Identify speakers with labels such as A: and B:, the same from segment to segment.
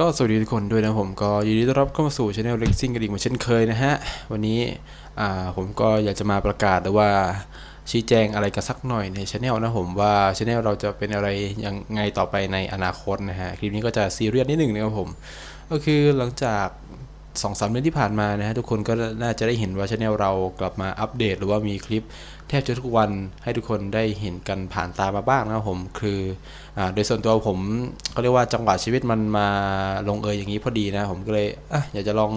A: ก็สวัสดีทุกคนด้วยนะผมก็ยินดีต้อนรับเข้ามาสู่ช anel เล็กซิ่งกันอีกเหมือนเช่นเคยนะฮะ วันนี้อ่าผมก็อยากจะมาประกาศหรือว่าชี้แจงอะไรกันสักหน่อยในช anel นะผมว่าช anel เราจะเป็นอะไรยังไงต่อไปในอนาคตนะฮะ คลิปนี้ก็จะซีเรียสนิดหนึ่งนะครับผม ก็คือหลังจาก สองสามเดือนที่ผ่านมานะฮะทุกคนก็น่าจะได้เห็นว่าช anel เรากลับมาอัปเดต หรือว่ามีคลิปแทบจะทุกวันให้ทุกคนได้เห็นกันผ่านตามาบ้างนะครับผมคืออโดยส่วนตัวผมเขาเรียกว่าจังหวะชีวิตมันมาลงเอยอย่างนี้พอดีนะผมก็เลยออยากจะลอง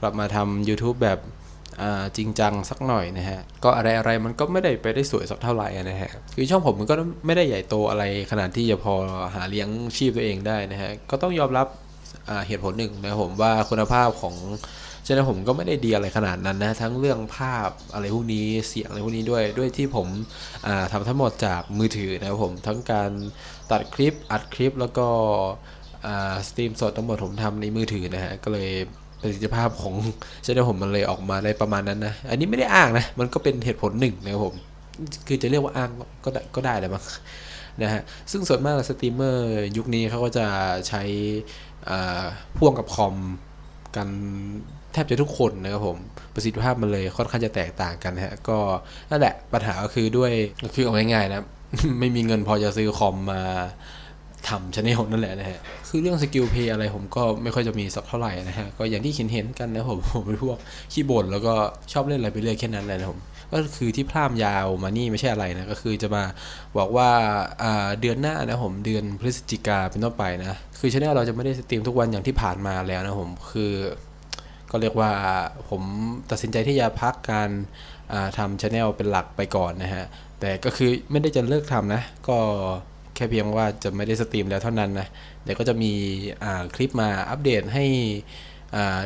A: กลับมาทำ YouTube แบบจริงจังสักหน่อยนะฮะ ก็อะไรอะไรมันก็ไม่ได้ไปได้สวยสักเท่าไหร่นะฮะ คือช่องผมมันก็ไม่ได้ใหญ่โตอะไรขนาดที่จะพอหาเลี้ยงชีพตัวเองได้นะฮะ ก็ต้องยอมรับ เหตุผลหนึ่งนะผมว่าคุณภาพของช่นผมก็ไม่ได้ดีอะไรขนาดนั้นนะ ทั้งเรื่องภาพอะไรพวกนี้เสียงอะไรพวกนี้ด้วย ด้วยที่ผมอ่าทำทั้งหมดจากมือถือนะครับผมทั้งการตัดคลิปอัดคลิปแล้วก็สตรีมสดทั้งหมดผมทำในมือถือนะฮะก็เลยประสิทธิภาพของช่นผมมันเลยออกมาได้ประมาณนั้นนะ อันนี้ไม่ได้อ้างนะ มันก็เป็นเหตุผลหนึ่งนะครับผม คือจะเรียกว่าอ้างก็ได้ก็ได้แหละมั้ง นะฮะซึ่งส่วนมากสตรีมเมอร์ยุคนี้เขาก็จะใช้พ่วงกับคอมกันแทบจะทุกคนนะครับผมประสิทธิภาพมันเลยค่อนข้างจะแตกต่างกันฮะก็นั่นแหละปัญหาก็คือด้วยก็คือเอาง่ายๆนะไม่มีเงินพอจะซื้อคอมมา ทำชแนลนั่นแหละนะฮะ คือเรื่องสกิลเพย์อะไรผมก็ไม่ค่อยจะมีสักเท่าไหร่นะฮะ ก็อย่างที่เห็นเห็นกันนะผมผมเป็นพวกขี้บ่นแล้วก็ชอบเล่นอะไรไปเรื่อยแค่นั้นแหละนะผม ก็คือที่พร่ามยาวมานี่ไม่ใช่อะไรนะ ก็คือจะมาบอกว่าเดือนหน้านะผมเดือนพฤศจิกาเป็นต้นไปนะ คือช anel เราจะไม่ได้สตรีมทุกวันอย่างที่ผ่านมาแล้วนะผมคือก็เรียกว่าผมตัดสินใจที่จะพักการทำช anel เป็นหลักไปก่อนนะฮะ แต่ก็คือไม่ได้จะเลิกทำนะ ก็ แค่เพียงว่าจะไม่ได้สตรีมแล้วเท่านั้นนะ เดี๋ยวก็จะมีคลิปมาอัปเดตให้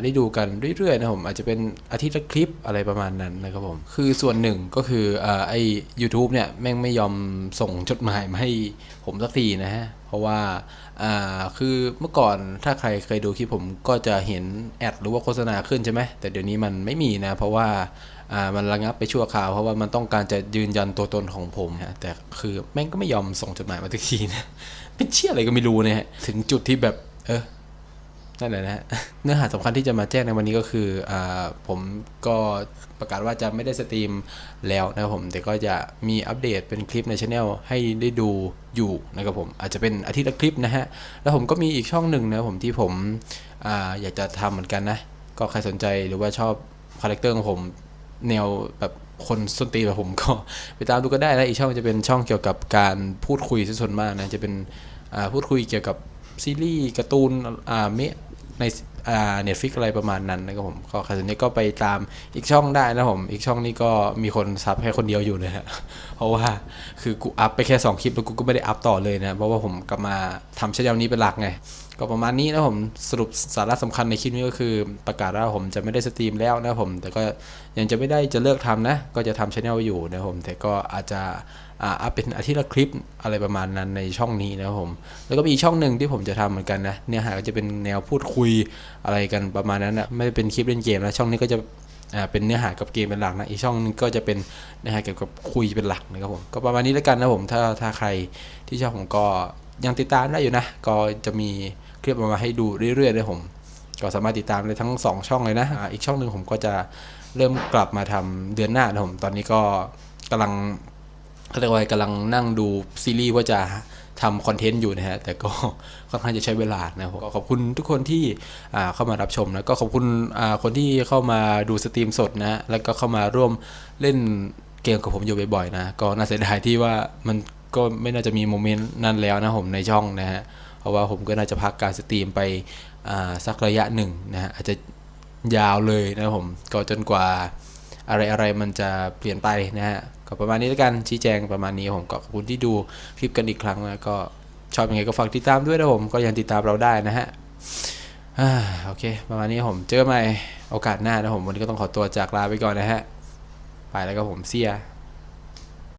A: ได้ดูกันเรื่อยๆนะผมอาจจะเป็นอาทิตย์ละคลิปอะไรประมาณนั้นนะครับผม คือส่วนหนึ่งก็คืออไอ YouTube เนี่ยแม่งไม่ยอมส่งจดหมายมาให้ผมสักทีนะฮะ เพราะว่าคือเมื่อก่อนถ้าใครเคยดูคลิปผมก็จะเห็นแอดหรือว่าโฆษณาขึ้นใช่ไหมแต่เดี๋ยวนี้มันไม่มีนะ เพราะว่ามันระงับไปชั่วคราวเพราะว่ามันต้องการจะยืนยันตัวตนของผมฮะแต่คือแม่งก็ไม่ยอมส่งจดหมายมาสักทีนะเป็นเชี่ยอะไรก็ไม่รู้เนะฮะถึงจุดที่แบบเออ นั่นแหละนะเนื้อหาสำคัญที่จะมาแจ้งในวันนี้ก็คืออผมก็ประกาศว่าจะไม่ได้สตรีมแล้วนะครับผม แต่ก็จะมีอัปเดตเป็นคลิปในช anel ให้ได้ดูอยู่นะครับผม อาจจะเป็นอาทิตย์ละคลิปนะฮะ แล้วผมก็มีอีกช่องหนึ่งนะครับผมที่ผมออยากจะทำเหมือนกันนะ ก็ใครสนใจหรือว่าชอบคาแรคเตอร์ของผมแนวแบบคนส้นตีนแบบผมก็ไปตามดูก็ได้นะอีกช่องจะเป็นช่องเกี่ยวกับการพูดคุยซะส่วนมากนะจะเป็นพูดคุยเกี่ยวกับซีรีส์การ์ตูนอ่าเมะ ในเน็ตฟิกอะไรประมาณนั้นนะครับผมก็ครสนใจก็ไปตามอีกช่องได้นะผม อีกช่องนี้ก็มีคนซับแค่คนเดียวอยู่นะฮะเพราะว่าคือกูอัพไปแค่ 2 คลิปแล้วกูก็ไม่ได้อัพต่อเลยนะเพราะว่าผมกลับมาทำช่องนี้เป็นหลักไง ก็ประมาณนี้นะผมสรุปสาระสำคัญในคลิปนี้ก็คือประกาศว่าผมจะไม่ได้สตรีมแล้วนะผม แต่ก็ยังจะไม่ได้จะเลิกทำนะ ก็จะทำช anel อยู่นะผมแต่ก็อาจจะ อ่าอัพเป็นอาทิตย์ละคลิปอะไรประมาณนั้นในช่องนี้นะครับผม แล้วก็มีอีกช่องหนึ่งที่ผมจะทำเหมือนกันนะเนื้อหาก็จะเป็นแนวพูดคุยอะไรกันประมาณนั้นนะไม่ได้เป็นคลิปเล่นเกมนะช่องนี้ก็จะอ่าเป็นเนื้อหากับเกมเป็นหลักนะอีกช่องหนึงก็จะเป็นเนื้อหาเกี่ยวกับคุยเป็นหลักนะครับผมก็ประมาณนี้แล้วกันนะผมถ้าถ้าใครที่ชอบผมก็ยังติดตามได้อยู่นะ ก็จะมีคลิปออกมาให้ดูเรื่อยๆเลยผม ก็สามารถติดตามได้ทั้ง 2 ช่องเลยนะอ่าอีกช่องหนึ่งผมก็จะเริ่มกลับมาทำเดือนหน้านะผม ตอนนี้ก็กำลัง เขาเรียกว่ากำลังนั่งดูซีรีส์ว่าจะทำคอนเทนต์อยู่นะฮะ แต่ก็ค่อนข้างจะใช้เวลานะครับผมก็ขอบคุณทุกคนที่เข้ามารับชมนะก็ขอบคุณคนที่เข้ามาดูสตรีมสดนะ แล้วก็เข้ามาร่วมเล่นเกมกับผมอยู่บ่อยๆนะ ก็น่าเสียดายที่ว่ามันก็ไม่น่าจะมีโมเมนต์นั้นแล้วนะผมในช่องนะฮะ เพราะว่าผมก็น่าจะพักการสตรีมไปสักระยะหนึ่งนะฮะอาจจะยาวเลยนะผมก็จนกว่า อะไรอะไรมันจะเปลี่ยนไปนะฮะก็ประมาณนี้แล้วกันชี้แจงประมาณนี้ผมก็ขอบคุณที่ดูคลิปกันอีกครั้งนะก็ชอบยังไงก็ฝากติดตามด้วยนะผมก็ยังติดตามเราได้นะฮะโอเค ประมาณนี้ผมเจอกันใหม่โอกาสหน้านะผมวันนี้ก็ต้องขอตัวจากลาไปก่อนนะฮะไปแล้วก็ผมเสีย